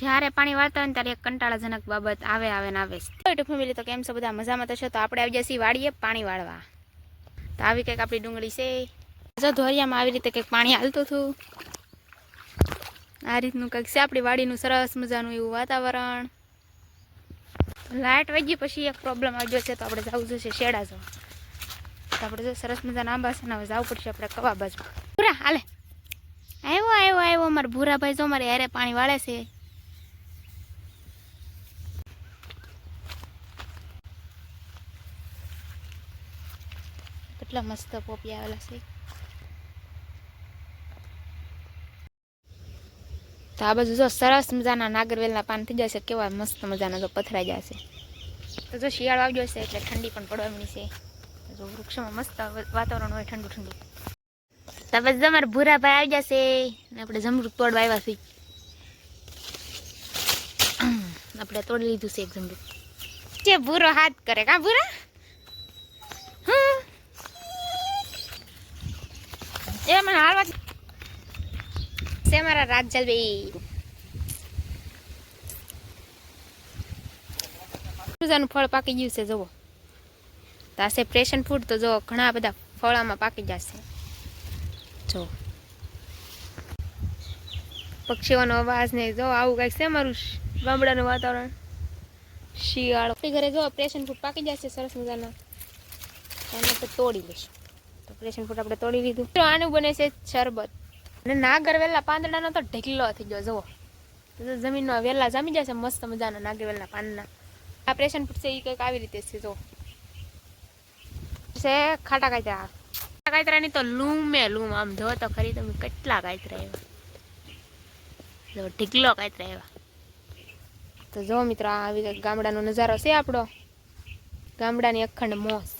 જ્યારે પાણી વાળતા હોય ત્યારે એક કંટાળાજનક બાબત આવે આવે ને આવે ફેમિલી તો કેમ છો? બધા મજામાં તો છો? તો આપણે આવી જઈએ વાળીએ પાણી વાળવા. તો આવી કંઈક આપણી ડુંગળી છે. જો ધોરિયામાં આવી રીતે કંઈક પાણી હાલતું હતું. આ રીતનું કંઈક છે આપણી વાડીનું સરસ મજાનું એવું વાતાવરણ. લાઇટ વાગી પછી એક પ્રોબ્લેમ આવી ગયો છે, તો આપણે જવું જશે શેડા જો તો આપણે જો સરસ મજાના આંબા ને, હવે જવું પડશે આપણે કવા બાજુ ભૂરા, હાલે. આવ્યો આવ્યો આવ્યો અમારા ભૂરાભાઈ જો મારે યારે પાણી વાળે છે. કેટલા મસ્ત પોપી આવેલા છે તો આ બાજુ જો સરસ મજાના નાગરવેલના પાન થઈ જશે કેવા મસ્ત મજાના જો પથરાઈ જશે તો જો શિયાળો આવી જશે એટલે ઠંડી પણ પડવાની છે જો વૃક્ષોમાં મસ્ત વાતાવરણ હોય ઠંડુ ઠંડુ તો બસ જો અમારા ભૂરાભાઈ આવી જશે ને આપણે જમરૂક તોડવા આવ્યા છીએ આપણે તોડી લીધું છે એક જમરૂક જે ભૂરો હાથ કરે કા ભૂરા એ મને હાલવા છે મારા રાજલભાઈ. ફળ પાકી ગયું છે જુઓ. તો આ પ્રેશન ફૂડ તો જો ઘણા બધા ફળામાં પાકી જશે જો પક્ષીઓનો અવાજ ને જો આવું કંઈક છે મારું ગામડાનું વાતાવરણ? શિયાળો. ઘરે જો પ્રેશન ફૂડ પાકી જશે સરસ મજાના. એને તો તોડી લઈશું. પ્રેશન ફૂડ આપણે તોડી લીધું. તો આનું બને છે શરબત. અને નાગર વેલા પાંદડાનો તો ઢીકલો થઈ ગયો, જુઓ. જમીનમાં વેલા જામી જશે, મસ્ત મજાના નાગર વેલા પાનના આ પ્રેશન ફૂડ છે એ કંઈક આવી રીતે છે જો છે ખાટા કાયતરા. ખાટા કાયતરાની તો લૂમે લૂમ, આમ જો તો ખરી તમે કેટલા કાયતરા એવા. જો ઢીકલો કાયતરા એવા. તો જો મિત્રો, આ આવી ગામડાનો નજારો છે આપણો. ગામડાની અખંડ મોસ